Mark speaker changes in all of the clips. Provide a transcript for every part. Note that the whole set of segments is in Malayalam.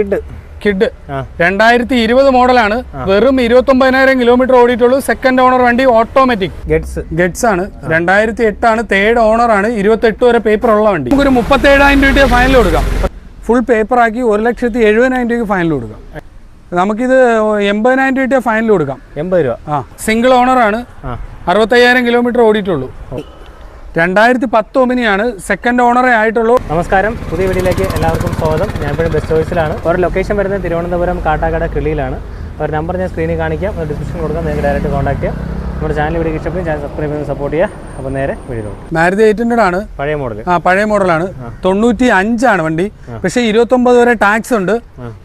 Speaker 1: കിഡ്.
Speaker 2: കിഡ്. രണ്ടായിരത്തി ഇരുപത് മോഡലാണ് വെറും ഇരുപത്തി ഒമ്പതിനായിരം കിലോമീറ്റർ ഓടിയിട്ടുള്ളൂ. സെക്കൻഡ് ഓണർ വണ്ടി ഓട്ടോമാറ്റിക്
Speaker 1: ഗെറ്റ്സ്
Speaker 2: ഗെറ്റ്സ് ആണ്. രണ്ടായിരത്തി എട്ടാണ് തേർഡ് ഓണർ ആണ്. ഇരുപത്തി എട്ട് വരെ പേപ്പർ ഉള്ള വണ്ടി. നമുക്ക് ഒരു മുപ്പത്തി ഏഴായിരം രൂപ ഫൈനൽ കൊടുക്കാം. ഫുൾ പേപ്പർ ആക്കി ഒരു ലക്ഷത്തി എഴുപതിനായിരം രൂപയ്ക്ക് ഫൈനൽ കൊടുക്കാം. നമുക്കിത് എൺപതിനായിരം രൂപ ഫൈനൽ കൊടുക്കാം.
Speaker 1: എൺപത് രൂപ.
Speaker 2: ആ. സിംഗിൾ ഓണർ ആണ്. അറുപത്തയ്യായിരം കിലോമീറ്റർ ഓടിയിട്ടുള്ളൂ. രണ്ടായിരത്തി പത്ത് ഒമിനിയാണ് സെക്കൻഡ് ഓണറെ ആയിട്ടുള്ളൂ.
Speaker 1: നമസ്കാരം. പുതിയ വീഡിയോയിലേക്ക് എല്ലാവർക്കും സ്വാഗതം. ഞാൻ ഇപ്പോഴും ബെസ്റ്റ് ചോയ്സിലാണ് ഒരു ലൊക്കേഷൻ വരുന്നത് തിരുവനന്തപുരം കാട്ടാക്കട കിളിയിലാണ്. ഒരു നമ്പർ ഞാൻ സ്ക്രീനിൽ കാണിക്കാം. ഒരു ഡിസ്ക്രിപ്ഷൻ കൊടുക്കാം. നിങ്ങൾക്ക് ഡയറക്റ്റ് കോൺടാക്ട് ചെയ്യാം. നമ്മുടെ ചാനൽ വീഡിയോ ഇഷ്ടപ്പെടും. ചാനൽ സബ്സ്ക്രൈബ് ചെയ്ത് സപ്പോർട്ട് ചെയ്യുക. അപ്പോൾ നേരെ വീഡിയോയിലോട്ട്.
Speaker 2: മാരുതി എയ്റ്റ് ഹൺഡ്രഡ് ആണ്.
Speaker 1: പഴയ മോഡൽ
Speaker 2: ആ പഴയ മോഡലാണ് തൊണ്ണൂറ്റി അഞ്ചാണ് വണ്ടി. പക്ഷേ ഇരുപത്തൊമ്പത് വരെ ടാക്സ് ഉണ്ട്.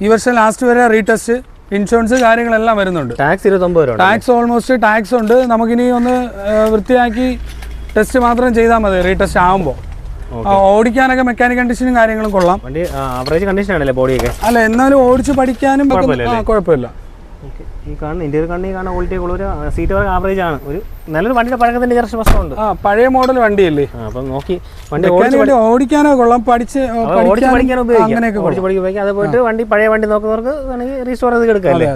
Speaker 2: ഈ വർഷം ലാസ്റ്റ് വരെ റീടെസ്റ്റ് ഇൻഷുറൻസ് കാര്യങ്ങളെല്ലാം വരുന്നുണ്ട്.
Speaker 1: ടാക്സ് ഇരുപത്തൊമ്പത് രൂപ
Speaker 2: ടാക്സ് ഓൾമോസ്റ്റ് ടാക്സ് ഉണ്ട്. നമുക്കിനി ഒന്ന് വൃത്തിയാക്കി ടെസ്റ്റ് മാത്രം ചെയ്താൽ മതി റീടെസ്റ്റ് ആകുമ്പോൾ ഓടിക്കാനൊക്കെ മെക്കാനിക് കണ്ടീഷനും കാര്യങ്ങളും കൊള്ളാം.
Speaker 1: വണ്ടി ആവറേജ് കണ്ടീഷൻ ആണല്ലേ ബോഡിയൊക്കെ?
Speaker 2: അല്ല എന്നാലും ഓടിച്ച് പഠിക്കാനും കുഴപ്പമില്ല
Speaker 1: ഈ കാണുന്ന ഇന്ത്യയിൽ കാണുന്ന ഈ കാണുന്ന ക്വാളിറ്റി ഉള്ള ഒരു സീറ്റ് വർക്ക് ആവറേജ് ആണ്. ഒരു നല്ലൊരു വണ്ടിയുടെ പഴക്കത്തിന്റെ ചെറിയ പ്രശ്നമുണ്ട്
Speaker 2: ആ പഴയ മോഡൽ വണ്ടിയല്ലേ?
Speaker 1: അപ്പം നോക്കി വണ്ടി ഓടിച്ച്
Speaker 2: ഓടിക്കാനോ കൊള്ളാം പഠിച്ച്
Speaker 1: ഓടിച്ച്
Speaker 2: പഠിക്കാനും
Speaker 1: പഠിക്കാൻ ഉപയോഗിക്കാം.
Speaker 2: അങ്ങനെയൊക്കെ
Speaker 1: ഓടിച്ച് പഠിക്കാൻ ഉപയോഗിക്കാം. അത് പോയിട്ട് വണ്ടി പഴയ വണ്ടി നോക്കുന്നവർക്ക് വേണമെങ്കിൽ റീസ്റ്റോർ ചെയ്ത് എടുക്കാം അല്ലേ?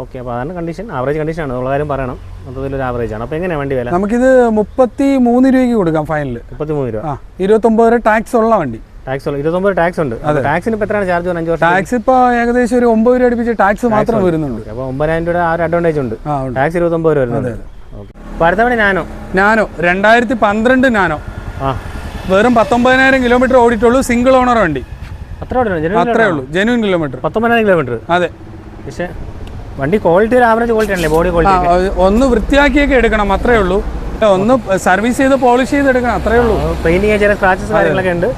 Speaker 1: ഓക്കെ അപ്പോൾ അതാണ് കണ്ടീഷൻ ആവറേജ് കണ്ടീഷൻ ആണ്. ഉള്ള കാര്യം പറയണം. മൊത്തത്തിൽ ഒരു ആവറേജ് ആണ്. അപ്പോൾ എങ്ങനെയാണ് വണ്ടി വില?
Speaker 2: നമുക്കിത് മുപ്പത്തി മൂന്ന് രൂപയ്ക്ക് കൊടുക്കാം ഫൈനൽ
Speaker 1: മുപ്പത്തിമൂന്ന് രൂപ.
Speaker 2: ആ ഇരുപത്തൊമ്പത് രൂപ ടാക്സ് ഉള്ള വണ്ടി.
Speaker 1: ടാക്സ് ഉള്ള ഇരുപത്തൊമ്പത് ടാക്സ് ഉണ്ട്. ടാക്സിന് ഇപ്പോൾ എത്രയാണ് ചാർജ് അഞ്ച് വർഷം
Speaker 2: ടാക്സ് ഇപ്പോൾ ഏകദേശം ഒരു ഒമ്പത് രൂപ അടുപ്പിച്ച് ടാക്സ് മാത്രം വരുന്നുണ്ട്.
Speaker 1: അപ്പോൾ ഒമ്പതിനായിരം രൂപ ആ ഒരു അഡ്വാന്റേജ് ഉണ്ട്. ടാക്സ് ഇരുപത്തൊമ്പത് രൂപ വരുന്നുണ്ട്. ഓക്കെ. അപ്പോൾ അടുത്ത വണ്ടി നാനോ?
Speaker 2: നാനോ. രണ്ടായിരത്തി പന്ത്രണ്ട് നാനോ.
Speaker 1: ആ.
Speaker 2: വെറും പത്തൊമ്പതിനായിരം കിലോമീറ്റർ ഓടിയിട്ടുള്ളൂ സിംഗിൾ ഓണർ വണ്ടി.
Speaker 1: അത്രേ
Speaker 2: ഉള്ളൂ. ജെനുവിൻ കിലോമീറ്റർ
Speaker 1: പത്തൊമ്പതിനായിരം കിലോമീറ്റർ
Speaker 2: അതെ.
Speaker 1: പക്ഷേ വണ്ടി ക്വാളിറ്റി ഒരു ആവറേജ് ക്വാളിറ്റി ആണല്ലേ ബോഡി ക്വാളിറ്റി
Speaker 2: ഒന്ന് വൃത്തിയാക്കിയൊക്കെ എടുക്കണം അത്രേ ഉള്ളൂ. ഒന്ന് സർവീസ് ചെയ്ത് പോളിഷ് ചെയ്ത് എടുക്കണം അത്രേ ഉള്ളൂ.
Speaker 1: പെയിന്റിങ് ചെറിയ സ്ക്രാച്ചസ് കാര്യങ്ങളൊക്കെ ഉണ്ട്.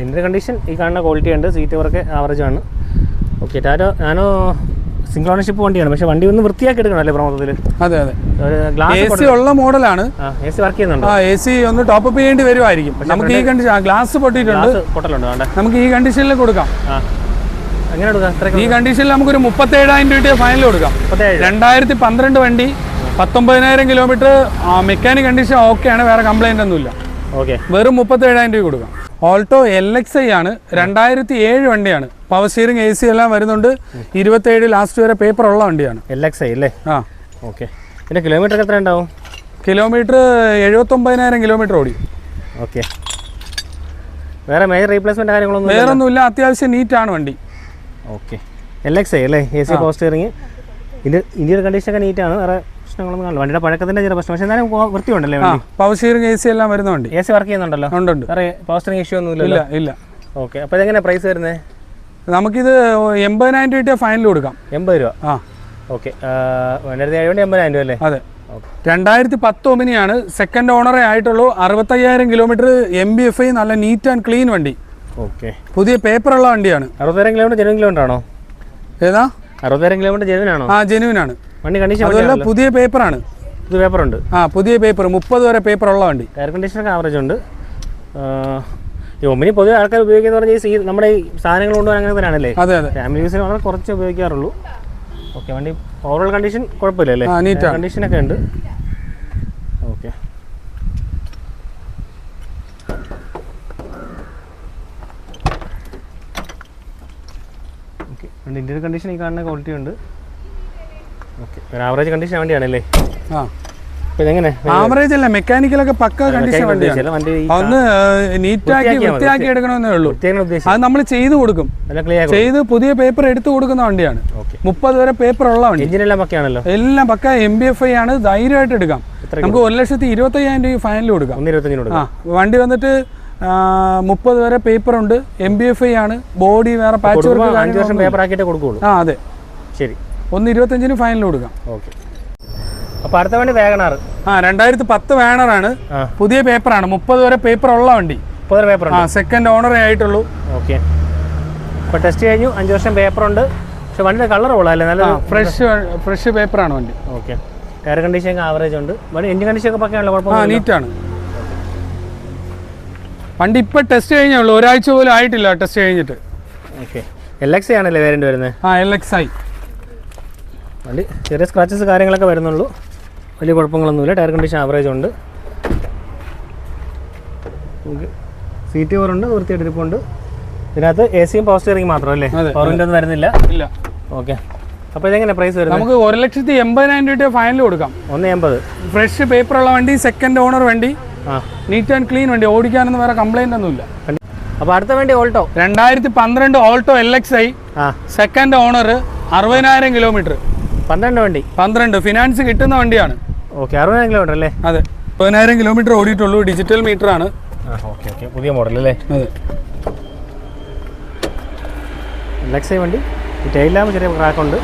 Speaker 1: ഇതിന്റെ കണ്ടീഷൻ ഈ കാണുന്ന ക്വാളിറ്റി ഉണ്ട് സീറ്റ് വർക്ക് ആവറേജ് ആണ്. ഓക്കെ ടാറ്റോ ഞാനോ സിംഗിൾ ഓണർഷിപ്പ് വണ്ടിയാണ് പക്ഷെ വണ്ടി ഒന്ന് വൃത്തിയാക്കി എടുക്കണം അല്ലേ പ്രമോദത്തിൽ
Speaker 2: അതെ അതെ.
Speaker 1: ഗ്ലാസ്
Speaker 2: എ സി ഉള്ള മോഡലാണ്.
Speaker 1: എ സി വർക്ക് ചെയ്യുന്നുണ്ട്?
Speaker 2: ആ എ സി ഒന്ന് ടോപ്പ് അപ്പ് ചെയ്യേണ്ടി വരുമായിരിക്കും നമുക്ക് ഈ കണ്ടീഷൻ ഗ്ലാസ് പൊട്ടിയിട്ടുണ്ട്.
Speaker 1: പൊട്ടലുണ്ടോ
Speaker 2: നമുക്ക് ഈ കണ്ടീഷനിൽ കൊടുക്കാം.
Speaker 1: എടുക്കാം? എത്രയൊക്കെ
Speaker 2: ഈ കണ്ടീഷനിൽ നമുക്കൊരു മുപ്പത്തേഴായിരം രൂപ ഫൈനൽ കൊടുക്കാം. രണ്ടായിരത്തി പന്ത്രണ്ട് വണ്ടി പത്തൊമ്പതിനായിരം കിലോമീറ്റർ മെക്കാനിക് കണ്ടീഷൻ ഓക്കെയാണ് വേറെ കംപ്ലൈന്റ് ഒന്നുമില്ല.
Speaker 1: ഓക്കെ
Speaker 2: വെറും മുപ്പത്തേഴായിരം രൂപ കൊടുക്കാം. ഓൾട്ടോ എൽ എക്സ് ഐ ആണ് രണ്ടായിരത്തി ഏഴ് വണ്ടിയാണ്. പവർ സ്റ്റിയറിംഗ് എ സി എല്ലാം വരുന്നുണ്ട്. ഇരുപത്തേഴ് ലാസ്റ്റ് വരെ പേപ്പർ ഉള്ള വണ്ടിയാണ്.
Speaker 1: എൽ എക്സ് ഐ അല്ലേ?
Speaker 2: ആ.
Speaker 1: ഓക്കെ പിന്നെ കിലോമീറ്റർ എത്ര ഉണ്ടാവും?
Speaker 2: കിലോമീറ്റർ എഴുപത്തൊമ്പതിനായിരം കിലോമീറ്റർ ഓടി.
Speaker 1: ഓക്കെ വേറെ മേജർ റീപ്ലേസ്മെന്റ് കാര്യങ്ങളൊന്നും വേറെ
Speaker 2: വേറൊന്നുമില്ല അത്യാവശ്യം നീറ്റാണ് വണ്ടി.
Speaker 1: ഓക്കെ. എൽ എക്സ് ഐ അല്ലേ? A C power steering India ഇന്ത്യയുടെ കണ്ടീഷനൊക്കെ നീറ്റാണ് വേറെ പ്രശ്നങ്ങളൊന്നും കാണില്ല വണ്ടിയുടെ പഴക്കത്തിന്റെ ചില പ്രശ്നം. പക്ഷെ എന്നാലും കൊ- വൃത്തിയുണ്ടല്ലേ
Speaker 2: പവർ സ്റ്റിയറിംഗ് എ സി എല്ലാം വരുന്നുണ്ട്
Speaker 1: എ സി വർക്ക് ചെയ്യുന്നുണ്ടല്ലോ?
Speaker 2: ഉണ്ട് ഉണ്ട്.
Speaker 1: വേറെ പവർ സ്റ്റിയറിംഗ് ഇഷ്യൂ ഒന്നും
Speaker 2: ഇല്ല ഇല്ല.
Speaker 1: ഓക്കെ. അപ്പോൾ ഇതെങ്ങനെ പ്രൈസ് വരുന്നത്
Speaker 2: നമുക്കിത് എൺപതിനായിരം രൂപ ഫൈനൽ കൊടുക്കാം.
Speaker 1: എൺപത് രൂപ?
Speaker 2: ആ.
Speaker 1: ഓക്കെ. രണ്ടായിരത്തി ഏഴ് എൺപതിനായിരം രൂപ അല്ലേ?
Speaker 2: അതെ. രണ്ടായിരത്തി പത്ത് ഒമിനിയാണ് സെക്കൻഡ് ഓണറേ ആയിട്ടുള്ളൂ അറുപത്തയ്യായിരം kilometre M B F I നല്ല നീറ്റ് ആൻഡ് ക്ലീൻ വണ്ടി.
Speaker 1: ഓക്കെ.
Speaker 2: പുതിയ പേപ്പറുള്ള വണ്ടിയാണ്.
Speaker 1: അറുപതായിരം കിലോമീറ്റർ ജെനുവൻ കിലോമീറ്റർ ആണോ
Speaker 2: ഏതാ?
Speaker 1: അറുപത്തായിരം കിലോമീറ്റർ ജെനുവൻ ആണോ?
Speaker 2: ആ ജെനുവിൻ ആണ്.
Speaker 1: വണ്ടി കണ്ടീഷൻ
Speaker 2: അതുമല്ല പുതിയ പേപ്പറാണ്.
Speaker 1: പുതിയ പേപ്പർ ഉണ്ട്
Speaker 2: ആ പുതിയ പേപ്പർ മുപ്പത് വരെ പേപ്പർ ഉള്ള വണ്ടി.
Speaker 1: എയർ കണ്ടീഷനൊക്കെ ആവറേജ് ഉണ്ട്. ഈ ഒമിനി പൊതുവെ ആൾക്കാർ ഉപയോഗിക്കുന്ന പറഞ്ഞാൽ ഈ നമ്മുടെ ഈ സാധനങ്ങൾ കൊണ്ടുപോകാൻ അങ്ങനെ തന്നെയാണല്ലേ?
Speaker 2: അതെ അതെ.
Speaker 1: ഫാമിലി യൂസിന് വളരെ കുറച്ച് ഉപയോഗിക്കാറുള്ളൂ. ഓക്കെ വണ്ടി ഓവറോൾ കണ്ടീഷൻ കുഴപ്പമില്ല അല്ലേ കണ്ടീഷനൊക്കെ ഉണ്ട് ഓക്കെ ഓക്കെ ഇന്റീരിയർ കണ്ടീഷൻ ഈ കാണുന്ന ക്വാളിറ്റി ഉണ്ട്. ഓക്കെ ആവറേജ് കണ്ടീഷൻ വണ്ടിയാണല്ലേ
Speaker 2: ആ ആവറേജ് അല്ല? മെക്കാനിക്കലൊക്കെ പക്ക കണ്ടീഷൻ വണ്ടിയാണ്. ഒന്ന് നീറ്റാക്കി വൃത്തിയാക്കി എടുക്കണമെന്നേ ഉള്ളൂ. അത് നമ്മൾ ചെയ്തു കൊടുക്കും. ചെയ്ത് പുതിയ പേപ്പർ എടുത്തു കൊടുക്കുന്ന വണ്ടിയാണ്. മുപ്പത് വരെ പേപ്പർ ഉള്ള വണ്ടി. എല്ലാം പക്ക. എം ബി എഫ് ഐ ആണ്. ധൈര്യമായിട്ട് എടുക്കാം. നമുക്ക് ഒരു ലക്ഷത്തി ഇരുപത്തി അയ്യായിരം രൂപ ഫൈനൽ കൊടുക്കാം. വണ്ടി വന്നിട്ട് മുപ്പത് വരെ പേപ്പർ ഉണ്ട് എം ബി എഫ് ഐ ആണ്. ബോഡി വേറെ പാച്ച് വർക്ക്
Speaker 1: വർഷം പേപ്പർ ആക്കിയിട്ട് കൊടുക്കുകയുള്ളൂ
Speaker 2: ആ അതെ.
Speaker 1: ശരി.
Speaker 2: ഒന്ന് ഇരുപത്തഞ്ചിന് ഫൈനൽ കൊടുക്കാം.
Speaker 1: ഓക്കെ. അപ്പോൾ അടുത്ത വണ്ടി വേഗനാർ
Speaker 2: ആ രണ്ടായിരത്തി പത്ത് വേണറാണ് പുതിയ പേപ്പറാണ് മുപ്പത് വരെ പേപ്പർ ഉള്ള വണ്ടി.
Speaker 1: മുപ്പത് പേപ്പർ
Speaker 2: ആ സെക്കൻഡ് ഓണറേ ആയിട്ടുള്ളൂ.
Speaker 1: ഓക്കെ. അപ്പോൾ ടെസ്റ്റ് കഴിഞ്ഞു. അഞ്ച് വർഷം പേപ്പർ ഉണ്ട്. പക്ഷെ വണ്ടിയുടെ കളർ ഉള്ളതല്ലേ നല്ല
Speaker 2: ഫ്രഷ് ഫ്രഷ് പേപ്പറാണ് വണ്ടി.
Speaker 1: ഓക്കെ. ടയർ കണ്ടീഷൻ ആവറേജ് ഉണ്ട്. വണ്ടി എഞ്ചിൻ കണ്ടീഷൻ ഒക്കെ പക്കാണല്ലോ
Speaker 2: ആ
Speaker 1: കുഴപ്പമൊന്നും
Speaker 2: നീറ്റാണ് വണ്ടി ഇപ്പം ടെസ്റ്റ് കഴിഞ്ഞേ ഉള്ളൂ ഒരാഴ്ച പോലും ആയിട്ടില്ല ടെസ്റ്റ് കഴിഞ്ഞിട്ട്.
Speaker 1: ഓക്കെ എൽ എക്സ് ആണല്ലേ വേരിയന്റ് വരുന്നത്?
Speaker 2: ആ എൽ എക്സ്
Speaker 1: വണ്ടി ചെറിയ സ്ക്രാച്ചസ് കാര്യങ്ങളൊക്കെ വരുന്നുള്ളൂ. വലിയ കുഴപ്പങ്ങളൊന്നുമില്ല. ടയർ കണ്ടീഷൻ ആവറേജ് ഉണ്ട്. സീറ്റ് കവറുണ്ട് വൃത്തിയായിട്ട് ഇരിപ്പുണ്ട് ഇതിനകത്ത് എ സിയും പവർ സ്റ്റിയറിംഗ് മാത്രം അല്ലേ? പവർ വിൻഡോ ഒന്നും വരുന്നില്ല.
Speaker 2: ഇല്ല.
Speaker 1: ഓക്കെ അപ്പോൾ ഇതെങ്ങനെ പ്രൈസ് വരും
Speaker 2: നമുക്ക് ഒരു ലക്ഷത്തി എൺപതിനായിരം രൂപ ഫൈനൽ കൊടുക്കാം.
Speaker 1: ഒന്ന് എൺപത്.
Speaker 2: ഫ്രഷ് പേപ്പറുള്ള വണ്ടി സെക്കൻഡ് ഓണർ വണ്ടി. നീറ്റ് ആൻഡ് ക്ലീൻ വണ്ടി. ഓടിക്കാനൊന്നും വേറെ കംപ്ലൈന്റ് ഒന്നുമില്ല
Speaker 1: അപ്പോൾ അടുത്ത വേണ്ടി ഓൾട്ടോ?
Speaker 2: രണ്ടായിരത്തി പന്ത്രണ്ട് Alto L X I second owner അറുപതിനായിരം കിലോമീറ്റർ
Speaker 1: പന്ത്രണ്ട് വണ്ടി.
Speaker 2: പന്ത്രണ്ട്. ഫിനാൻസ് കിട്ടുന്ന വണ്ടിയാണ്.
Speaker 1: ഓക്കെ അറുപതിനായിരം കിലോമീറ്റർ അല്ലേ?
Speaker 2: അതെ. അറുപതിനായിരം കിലോമീറ്റർ ഓടിയിട്ടുള്ളൂ. ഡിജിറ്റൽ മീറ്റർ ആണ്.
Speaker 1: Okay okay. പുതിയ മോഡൽ അല്ലേ?
Speaker 2: അതെ.
Speaker 1: ഐ വണ്ടി. ഈ ടൈലാകുമ്പോൾ ചെറിയ ക്രാക്ക് ഉണ്ട്.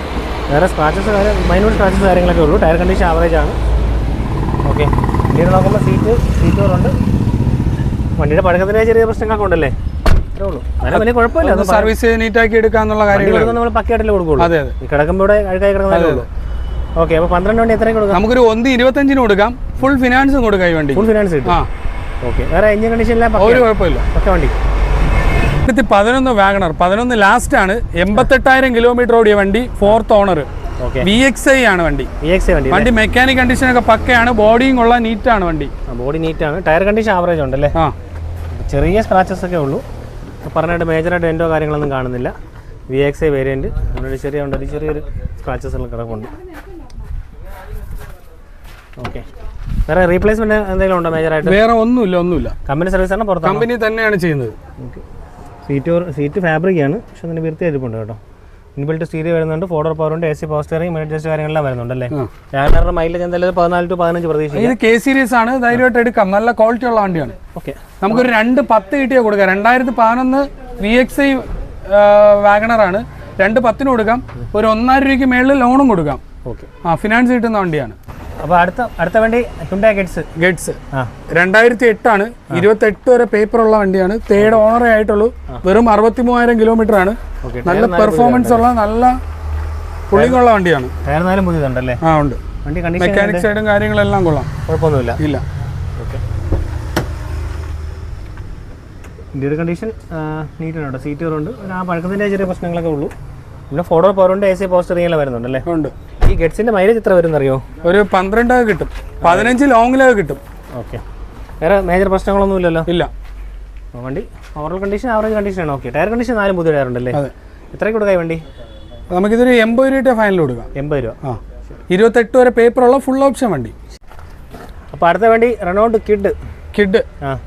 Speaker 1: വേറെ സ്ക്രാച്ചസ് കാര്യം മൈനൂട്ട് സ്ക്രാച്ചസ് കാര്യങ്ങളൊക്കെ ഉള്ളൂ. ടയർ കണ്ടീഷൻ ആവറേജ് ആണ്. ഓക്കെ. പിന്നീട് നോക്കുമ്പോൾ സീറ്റ് സീറ്റ് കുറവുണ്ട്. വണ്ടിയുടെ പഴക്കത്തിന് ചെറിയ പ്രശ്നങ്ങളൊക്കെ ഉണ്ടല്ലേ അത്രേ ഉള്ളൂ. അതിന് വലിയ കുഴപ്പമില്ല
Speaker 2: സർവീസ് നീറ്റാക്കി എടുക്കാന്നുള്ള കാര്യങ്ങൾ
Speaker 1: നമ്മൾ പക്കയായിട്ടല്ലേ കൊടുക്കുള്ളൂ.
Speaker 2: അതെ അതെ.
Speaker 1: ഈ കിടക്കുമ്പോൾ ഇവിടെ അഴുക്കായി കിടക്കുന്നതല്ലേ ഉള്ളൂ. ഓക്കെ അപ്പോൾ പന്ത്രണ്ട് വണ്ടി എത്രയും കൊടുക്കാം?
Speaker 2: നമുക്കൊരു ഒന്ന് ഇരുപത്തഞ്ചിന് കൊടുക്കാം. ഫുൾ ഫിനാൻസും കൊടുക്കാം ഈ വണ്ടി
Speaker 1: ഫുൾ ഫിനാൻസ്
Speaker 2: ആ.
Speaker 1: ഓക്കെ വേറെ എഞ്ചിൻ കണ്ടീഷനിലെ
Speaker 2: ഒരു കുഴപ്പമില്ല.
Speaker 1: പക്ക വണ്ടി.
Speaker 2: പതിനൊന്ന് വാഗണർ പതിനൊന്ന് ലാസ്റ്റ് ആണ്. എൺപത്തെട്ടായിരം കിലോമീറ്റർ ഓടിയ വണ്ടി fourth owner V X I ആണ് വണ്ടി.
Speaker 1: വണ്ടി
Speaker 2: മെക്കാനിക് കണ്ടീഷൻ ഒക്കെ പക്കയാണ് ബോഡിയും കൊള്ളാൻ നീറ്റാണ് വണ്ടി.
Speaker 1: ബോഡി നീറ്റാണ് ടയർ കണ്ടീഷൻ ആവറേജ് ഉണ്ടല്ലേ?
Speaker 2: ആ.
Speaker 1: ചെറിയ സ്ക്രാച്ചസ് ഒക്കെ ഉള്ളൂ. പറഞ്ഞിട്ട് മേജറായിട്ട് എൻഡോ കാര്യങ്ങളൊന്നും കാണുന്നില്ല. വി എക്സ് ഐ വേരിയന്റ് അതിനൊരു ചെറിയ ഉണ്ട് ഒരു ചെറിയൊരു സ്ക്രാച്ചസ് എല്ലാം കിടപ്പുണ്ട്. ഓക്കെ വേറെ റീപ്ലേസ്മെന്റ് എന്തെങ്കിലും ഉണ്ടോ മേജറായിട്ട്
Speaker 2: വേറെ ഒന്നുമില്ല ഒന്നുമില്ല.
Speaker 1: കമ്പനി സർവീസ് ആണ് പുറത്ത്
Speaker 2: കമ്പനി തന്നെയാണ് ചെയ്യുന്നത്.
Speaker 1: സീറ്റ് സീറ്റ് ഫാബ്രിക് ആണ് പക്ഷെ അതിന് വൃത്തിയായിട്ടുണ്ട് കേട്ടോ. ഇൻബിൽറ്റ് സ്റ്റീരിയോ വരുന്നുണ്ട് ഫോർഡർ പവർ ഉണ്ട് A C power steering minute just കാര്യങ്ങളെല്ലാം വരുന്നുണ്ട്
Speaker 2: അല്ലേ
Speaker 1: ഞാനവരുടെ മൈലേജ് എന്തായാലും പതിനാല് ടു പതിനഞ്ച് പ്രതീക്ഷിക്കാം.
Speaker 2: ഇത് കെ സീരീസ് ആണ് ധൈര്യമായിട്ട് എടുക്കാം. നല്ല ക്വാളിറ്റി ഉള്ള വണ്ടിയാണ്.
Speaker 1: ഓക്കെ
Speaker 2: നമുക്കൊരു രണ്ട് പത്ത് കിട്ടിയാൽ കൊടുക്കാം. രണ്ടായിരത്തി പതിനൊന്ന് വി എക്സ് ഐ വാഗണറാണ് രണ്ട് പത്തിന് കൊടുക്കാം. ഒരു ഒന്നര രൂപയ്ക്ക് മേളിൽ ലോണും കൊടുക്കാം.
Speaker 1: ഓക്കെ
Speaker 2: ആ ഫിനാൻസ് കിട്ടുന്ന വണ്ടിയാണ്.
Speaker 1: അപ്പോൾ അടുത്ത അടുത്ത വണ്ടി ഹുണ്ടാ ഗെറ്റ്സ്
Speaker 2: ഗെറ്റ്സ് രണ്ടായിരത്തി എട്ടാണ് ഇരുപത്തെട്ട് വരെ പേപ്പർ ഉള്ള വണ്ടിയാണ്. തേർഡ് ഓണറേ ആയിട്ടുള്ളൂ. വെറും അറുപത്തി മൂവായിരം കിലോമീറ്റർ ആണ് നല്ല പെർഫോമൻസ് ഉള്ള നല്ല പുള്ളിങ് ഉള്ള വണ്ടിയാണ്
Speaker 1: പുതിയതുണ്ടല്ലേ?
Speaker 2: ആ ഉണ്ട്.
Speaker 1: വണ്ടി
Speaker 2: മെക്കാനിക് സൈഡും കാര്യങ്ങളെല്ലാം കൊള്ളാം.
Speaker 1: കുഴപ്പമൊന്നുമില്ല.
Speaker 2: ഇല്ല.
Speaker 1: ഇന്ത്യയുടെ കണ്ടീഷൻ നീറ്റ് ഉണ്ട് സീറ്റ് ഉണ്ട്. ആ പഴക്കത്തിന്റെ ചെറിയ പ്രശ്നങ്ങളൊക്കെ ഉള്ളൂ. പിന്നെ ഫോട്ടോ പവറുണ്ട് എ സി പോസ്റ്ററിങ്ങെല്ലാം വരുന്നുണ്ടല്ലേ?
Speaker 2: ഉണ്ട്.
Speaker 1: ഈ ഗെറ്റ്സിന്റെ മൈലേജ് എത്ര വരും അറിയോ
Speaker 2: ഒരു പന്ത്രണ്ട് കിട്ടും. പതിനഞ്ച് ലോങ്ങിലൊക്കെ കിട്ടും.
Speaker 1: ഓക്കെ. വേറെ മേജർ പ്രശ്നങ്ങളൊന്നും ഇല്ലല്ലോ
Speaker 2: ഇല്ല
Speaker 1: വണ്ടി ഓവറോൾ കണ്ടീഷൻ ആവറേജ് കണ്ടീഷൻ ആണ്. ഓക്കെ. ടയർ കണ്ടീഷൻ നാലും പുതിയ ടയർ ഉണ്ടല്ലേ?
Speaker 2: അതെ.
Speaker 1: എത്രയ്ക്ക് കൊടുക്കാം വണ്ടി?
Speaker 2: നമുക്കിതൊരു എൺപത് രൂപയുടെ ഫൈനൽ കൊടുക്കാം.
Speaker 1: എൺപത് രൂപ.
Speaker 2: ആ. ഇരുപത്തെട്ട് വരെ പേപ്പറുള്ള ഫുൾ ഓപ്ഷൻ വണ്ടി.
Speaker 1: അപ്പോൾ അടുത്ത വണ്ടി റെനോൾഡ് കിഡ്
Speaker 2: കിഡ്.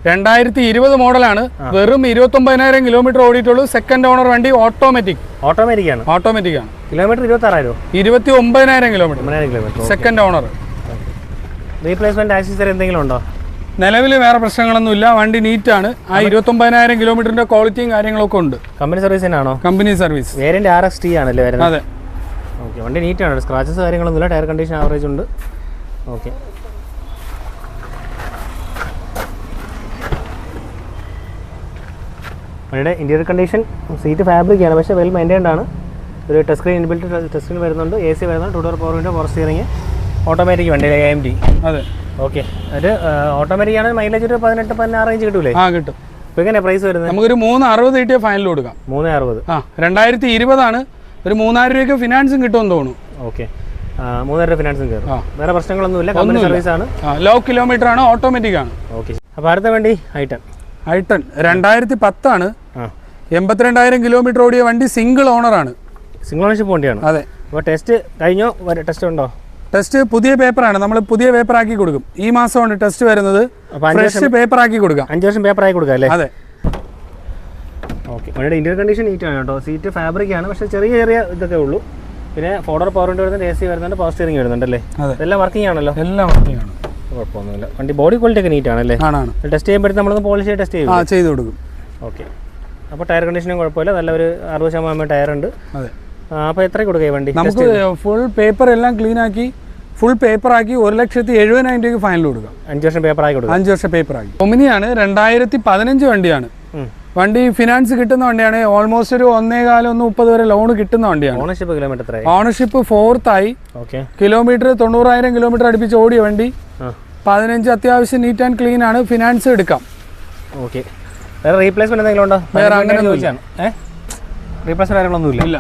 Speaker 2: രണ്ടായിരത്തി ഇരുപത് മോഡലാണ് വെറും ഇരുപത്തി ഒമ്പതിനായിരം കിലോമീറ്റർ ഓടിയിട്ടുള്ളൂ. സെക്കൻഡ് ഓണർ വണ്ടി ഓട്ടോമാറ്റിക്
Speaker 1: ഓട്ടോമാറ്റിക് ആണ്.
Speaker 2: ഓട്ടോമാറ്റിക് ആണ്.
Speaker 1: കിലോമീറ്റർ
Speaker 2: ഇരുപത്തി ആറായിരം ഇരുപത്തി
Speaker 1: ഒമ്പതിനായിരം kilometre.
Speaker 2: Second owner
Speaker 1: replacement accessory എന്തെങ്കിലും ഉണ്ടോ?
Speaker 2: നിലവിൽ വേറെ പ്രശ്നങ്ങളൊന്നുമില്ല. വണ്ടി നീറ്റ് ആണ്. ആ ഇരുപത്തി ഒമ്പതിനായിരം കിലോമീറ്ററിന്റെ ക്വാളിറ്റിയും കാര്യങ്ങളൊക്കെ ഉണ്ട്.
Speaker 1: കമ്പനി സർവീസ് തന്നെയാണോ
Speaker 2: company service
Speaker 1: variant R X T ആണല്ലേ വരുന്നത്?
Speaker 2: അതെ.
Speaker 1: ഓക്കെ വണ്ടി നീറ്റ് ആണ്. സ്ക്രാച്ചസ് കാര്യങ്ങളൊന്നുമില്ല. ടയർ കണ്ടീഷൻ ആവറേജ് ഉണ്ട്. ഓക്കെ വണ്ടിയുടെ ഇന്റീരിയർ കണ്ടീഷൻ സീറ്റ് ഫാബ്രിക് ആണ്. പക്ഷേ വെൽ മെയിന്റൈൻഡ് ആണ്. ഒരു touch screen inbuilt touch screen വരുന്നുണ്ട്. എ സി വരുന്നുണ്ട്. Two door power window power steering automatic വണ്ടി എ എം ഡി
Speaker 2: അതെ.
Speaker 1: ഓക്കെ ഒരു ഓട്ടോമാറ്റിക് ആണ് മൈലേജ് ഒരു പതിനെട്ട് പതിനാറ് റേഞ്ച് കിട്ടൂലേ?
Speaker 2: ആ കിട്ടും.
Speaker 1: ഇപ്പോൾ എങ്ങനെ പ്രൈസ് വരുന്നത്?
Speaker 2: നമുക്കൊരു മൂന്ന് അറുപത് കിട്ടിയ ഫൈനൽ കൊടുക്കാം.
Speaker 1: മൂന്ന് അറുപത്.
Speaker 2: ആ രണ്ടായിരത്തി ഇരുപതാണ് ഒരു മൂന്നായിരം രൂപയ്ക്ക് ഫിനാൻസും കിട്ടുമെന്ന് തോന്നുന്നു.
Speaker 1: ഓക്കെ മൂന്നര ഫിനാൻസും കയറും. വേറെ പ്രശ്നങ്ങളൊന്നുമില്ല. കമ്പനി സർവീസ് ആണ്.
Speaker 2: ലോ കിലോമീറ്റർ ആണ് ഓട്ടോമാറ്റിക് ആണ്.
Speaker 1: ഓക്കെ അപ്പോൾ അടുത്ത വണ്ടി ഐ
Speaker 2: ടെൻ രണ്ടായിരത്തി പത്താണ്. എൺപത്തിരണ്ടായിരം കിലോമീറ്റർ ഓടിയ വണ്ടി സിംഗിൾ ഓണറാണ്
Speaker 1: സിംഗിൾ ഓണർഷിപ്പ് വണ്ടിയാണ്.
Speaker 2: അതെ.
Speaker 1: അപ്പോൾ ടെസ്റ്റ് കഴിഞ്ഞോ? ടെസ്റ്റ് ഉണ്ടോ?
Speaker 2: ടെസ്റ്റ് പുതിയ പേപ്പറാണ് നമ്മൾ പുതിയ പേപ്പർ ആക്കി കൊടുക്കും. ഈ മാസമാണ് ടെസ്റ്റ് വരുന്നത്. ഫ്രഷ് പേപ്പർ ആക്കി കൊടുക്കാം.
Speaker 1: അഞ്ച് വർഷം പേപ്പർ ആക്കി കൊടുക്കാം അല്ലേ?
Speaker 2: അതെ.
Speaker 1: ഓക്കെ വണ്ടിയുടെ ഇന്റീരിയർ കണ്ടീഷൻ നീറ്റ് ആണ് കേട്ടോ. സീറ്റ് ഫാബ്രിക് ആണ്. പക്ഷേ ചെറിയ ചെറിയ ഇതൊക്കെ ഉള്ളൂ. പിന്നെ ഫോർഡർ പവർ വിൻഡോ വരുന്നുണ്ട് എ സി വരുന്നുണ്ട് പവർ സ്റ്റിയറിംഗ് വരുന്നുണ്ടല്ലേ
Speaker 2: അതെ.
Speaker 1: എല്ലാം വർക്കിംഗ് ആണല്ലോ?
Speaker 2: എല്ലാം വർക്കിംഗ് ആണ്.
Speaker 1: കുഴപ്പമൊന്നുമില്ല. വണ്ടി ബോഡി ക്വാളിറ്റി ഒക്കെ നീറ്റ് ആണല്ലേ? ടെസ്റ്റ് ചെയ്യുമ്പോഴത്തേക്കും നമ്മളൊന്ന് പോളിഷ് ചെയ്ത് ടെസ്റ്റ് ചെയ്യും
Speaker 2: ആ ചെയ്ത് കൊടുക്കും.
Speaker 1: ഓക്കെ അപ്പോൾ ടയർ കണ്ടീഷനും കുഴപ്പമില്ല. നല്ല ഒരു അറുപത് ശതമാനം ടയർ ഉണ്ട്
Speaker 2: അതെ
Speaker 1: അപ്പോൾ എത്ര കൊടുക്കുക വണ്ടി?
Speaker 2: നമുക്ക് ഫുൾ പേപ്പർ എല്ലാം ക്ലീൻ ആക്കി ഫുൾ പേപ്പർ ആക്കി ഒരു ലക്ഷത്തി എഴുപതിനായിരം രൂപയ്ക്ക് ഫൈനൽ കൊടുക്കാം.
Speaker 1: അഞ്ച് വർഷം പേപ്പർ ആയി കൊടുക്കുക.
Speaker 2: അഞ്ച് വർഷം പേപ്പർ ആക്കി. ഒമിനിയാണ് രണ്ടായിരത്തി പതിനഞ്ച് വണ്ടിയാണ് വണ്ടി ഫിനാൻസ് കിട്ടുന്ന വണ്ടിയാണ്. ഓൾമോസ്റ്റ് ഒരു ഒന്നേകാലം ഒന്ന് മുപ്പത് വരെ ലോൺ കിട്ടുന്ന വണ്ടിയാണ്.
Speaker 1: ഓണർഷിപ്പ് കിലോമീറ്റർ
Speaker 2: ഓണർഷിപ്പ് ഫോർത്തായി
Speaker 1: ഓക്കെ
Speaker 2: കിലോമീറ്റർ തൊണ്ണൂറായിരം കിലോമീറ്റർ അടുപ്പിച്ച് ഓടിയ വണ്ടി. പതിനഞ്ച് അത്യാവശ്യം നീറ്റ് ആൻഡ് ക്ലീൻ ആണ്. ഫിനാൻസ് എടുക്കാം.
Speaker 1: ഓക്കെ വേറെ റീപ്ലേസ്മെന്റ് എന്തെങ്കിലും ഉണ്ടോ?
Speaker 2: വേറെ അങ്ങനെ
Speaker 1: ചോദിച്ചാണ്. റീപ്ലേസ്മെന്റ് കാര്യങ്ങളൊന്നും ഇല്ല.
Speaker 2: ഇല്ല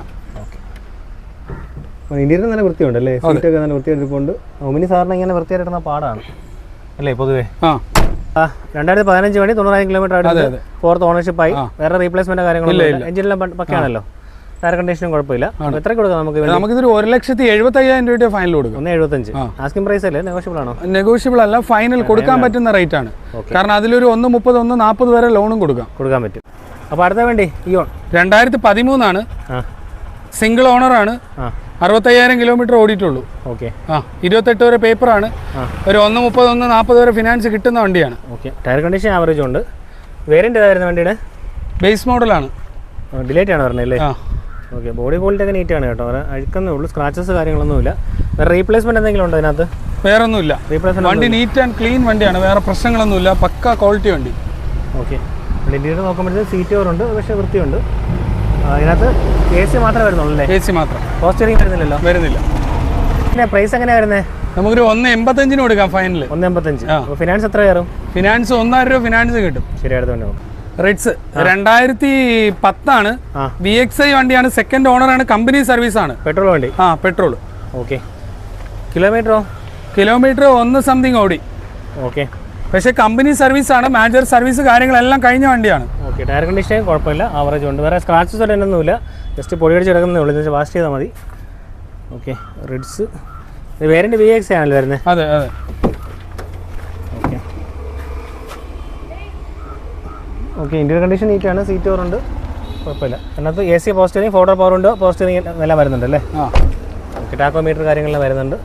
Speaker 1: ഇന്ത്യയിൽ നല്ല വൃത്തിയുണ്ട് അല്ലേ? സീറ്റൊക്കെ നല്ല വൃത്തിയായിട്ടുണ്ട് ഒമിനി സാറിന് ഇങ്ങനെ വൃത്തിയായിട്ടുന്ന പാടാണ്. അല്ലേ പൊതുവേ?
Speaker 2: ആ.
Speaker 1: രണ്ടായിരത്തി പതിനഞ്ച് മണി തൊണ്ണൂറായിരം കിലോമീറ്റർ
Speaker 2: ആയിട്ട്
Speaker 1: അടുത്ത്. ഫോർത്ത്
Speaker 2: ഓണർഷിപ്പായി.
Speaker 1: വേറെ റീപ്ലേസ്മെന്റ് കാര്യങ്ങളൊന്നും ഇല്ല എഞ്ചിനെല്ലാം പക്കയാണല്ലോ. ടയർ കണ്ടീഷനും കുഴപ്പമില്ല. എത്ര കൊടുക്കാം നമുക്ക്
Speaker 2: നമുക്കിതൊരു ഒരു ലക്ഷത്തി എഴുപത്തി അയ്യായിരം രൂപയുടെ ഫൈനൽ കൊടുക്കും.
Speaker 1: ഒന്ന് എഴുപത്തഞ്ച്. ആസ്കിംഗ് പ്രൈസ് അല്ലേ? നെഗോഷ്യബിൾ ആണോ?
Speaker 2: നെഗോഷ്യബിൾ അല്ല ഫൈനൽ കൊടുക്കാൻ പറ്റുന്ന റേറ്റ് ആണ്. കാരണം അതിലൊരു ഒന്ന് മുപ്പത് ഒന്ന് നാൽപ്പത് വരെ ലോണും കൊടുക്കാം.
Speaker 1: കൊടുക്കാൻ പറ്റും. അപ്പോൾ അടുത്ത വേണ്ടി ഇയോൺ
Speaker 2: രണ്ടായിരത്തി പതിമൂന്നാണ് സിംഗിൾ ഓണറാണ്
Speaker 1: ആണ്.
Speaker 2: അറുപത്തയ്യായിരം കിലോമീറ്റർ ഓടിയിട്ടുള്ളൂ.
Speaker 1: ഓക്കെ
Speaker 2: ആ ഇരുപത്തെട്ട് വരെ പേപ്പറാണ്
Speaker 1: ആണ്.
Speaker 2: ഒരു ഒന്ന് മുപ്പത് ഒന്ന് നാൽപ്പത് വരെ ഫിനാൻസ് കിട്ടുന്ന വണ്ടിയാണ്.
Speaker 1: ഓക്കെ ടയർ കണ്ടീഷൻ ആവറേജ് ഉണ്ട്. വേരിയന്റ് ഏതായിരുന്നു വണ്ടിയുടെ?
Speaker 2: ബേസ് മോഡലാണ്
Speaker 1: ഡിലേറ്റ് ആണ് പറഞ്ഞത് അല്ലേ?
Speaker 2: ആ.
Speaker 1: ഓക്കെ ബോഡി ക്വാളിറ്റി ഒക്കെ നീറ്റ് ആണ് കേട്ടോ. അഴുക്കുന്നേ ഉള്ളൂ സ്ക്രാച്ചസ് കാര്യങ്ങളൊന്നുമില്ല. വേറെ റീപ്ലേസ്മെന്റ് എന്തെങ്കിലും ഉണ്ടോ അതിനകത്ത്
Speaker 2: വേറെ ഒന്നുമില്ല
Speaker 1: റീപ്ലേസ്മെന്റ്
Speaker 2: വണ്ടി നീറ്റ് ആൻഡ് ക്ലീൻ വണ്ടിയാണ് വേറെ പ്രശ്നങ്ങളൊന്നുമില്ല. പക്ക ക്വാളിറ്റി വണ്ടി.
Speaker 1: ഓക്കെ ഇന്റീരിയർ നോക്കുമ്പോഴത്തേക്ക് സീറ്റ് കവർ ഉണ്ട് പക്ഷേ വൃത്തിയുണ്ട്. അതിനകത്ത് എ സി മാത്രമേ വരുന്നുള്ളൂ അല്ലേ?
Speaker 2: എ സി മാത്രം.
Speaker 1: പോസ്റ്ററിങ് വരുന്നില്ലല്ലോ?
Speaker 2: വരുന്നില്ല.
Speaker 1: പിന്നെ പ്രൈസ് എങ്ങനെയാ വരുന്നത്
Speaker 2: നമുക്കൊരു ഒന്ന് എൺപത്തഞ്ചിന് കൊടുക്കാം ഫൈനൽ
Speaker 1: ഒന്ന് എൺപത്തഞ്ച് ഫിനാൻസ് എത്ര കയറും?
Speaker 2: ഫിനാൻസ് ഒന്നായിരം രൂപ ഫിനാൻസ് കിട്ടും.
Speaker 1: ശരി വണ്ടി നോക്കാം.
Speaker 2: റിറ്റ്സ് രണ്ടായിരത്തി പത്താണ് വി എക്സ് ഐ വണ്ടിയാണ് സെക്കൻഡ് ഓണറാണ് കമ്പനി സർവീസ് ആണ്.
Speaker 1: പെട്രോൾ വണ്ടി?
Speaker 2: ആ പെട്രോൾ.
Speaker 1: ഓക്കെ. കിലോമീറ്ററോ?
Speaker 2: കിലോമീറ്റർ ഒന്ന് സംതിങ് ഓടി.
Speaker 1: ഓക്കെ.
Speaker 2: പക്ഷേ കമ്പനി സർവീസ് ആണ് മാനേജർ സർവീസ് കാര്യങ്ങളെല്ലാം കഴിഞ്ഞ വണ്ടിയാണ്.
Speaker 1: ഓക്കെ ടയർ കണ്ടീഷൻ കുഴപ്പമില്ല. ആവറേജ് ഉണ്ട്. വേറെ സ്ക്രാച്ചസ് ഒന്നുമില്ല ജസ്റ്റ് പൊടി അടിച്ച് കിടക്കുന്നേ ഉള്ളൂ. എന്ന് വാഷ് ചെയ്താൽ മതി. ഓക്കെ റിഡ്സ് വേറെ വേരിന്റെ വി എക്സ് ആണല്ലോ വരുന്നത്.
Speaker 2: അതെ അതെ
Speaker 1: ഓക്കെ ഓക്കെ ഇന്റീരിയർ കണ്ടീഷൻ നീറ്റാണ് സീറ്റ് കവർ ഉണ്ട്. കുഴപ്പമില്ല. അതിനകത്ത് എ സി പോസ്റ്ററിങ് ഫോട്ടോ പവർ ഉണ്ട് പോസ്റ്ററിങ് എല്ലാം വരുന്നുണ്ട് അല്ലേ?
Speaker 2: ആ.
Speaker 1: ഓക്കെ ടാക്കോമീറ്റർ കാര്യങ്ങളെല്ലാം വരുന്നുണ്ട്.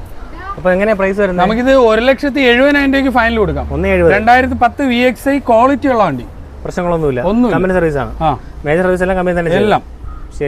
Speaker 1: അപ്പോൾ എങ്ങനെയാണ് പ്രൈസ് വരുന്നത്?
Speaker 2: നമുക്കിത് ഒരു ലക്ഷത്തി എഴുപതിനായിരം രൂപയ്ക്ക് ഫൈനൽ കൊടുക്കാം.
Speaker 1: ഒന്ന് എഴുപത്.
Speaker 2: രണ്ടായിരത്തി പത്ത് വി എക്സ് ഐ ക്വാളിറ്റി ഉള്ള വണ്ടി.
Speaker 1: പ്രശ്നങ്ങളൊന്നുമില്ല.
Speaker 2: ഒന്നും
Speaker 1: കമ്പനി സർവീസ് ആണ്.
Speaker 2: ആ.
Speaker 1: മേജർ സർവീസ് എല്ലാം കമ്പനി തന്നെ
Speaker 2: എല്ലാം.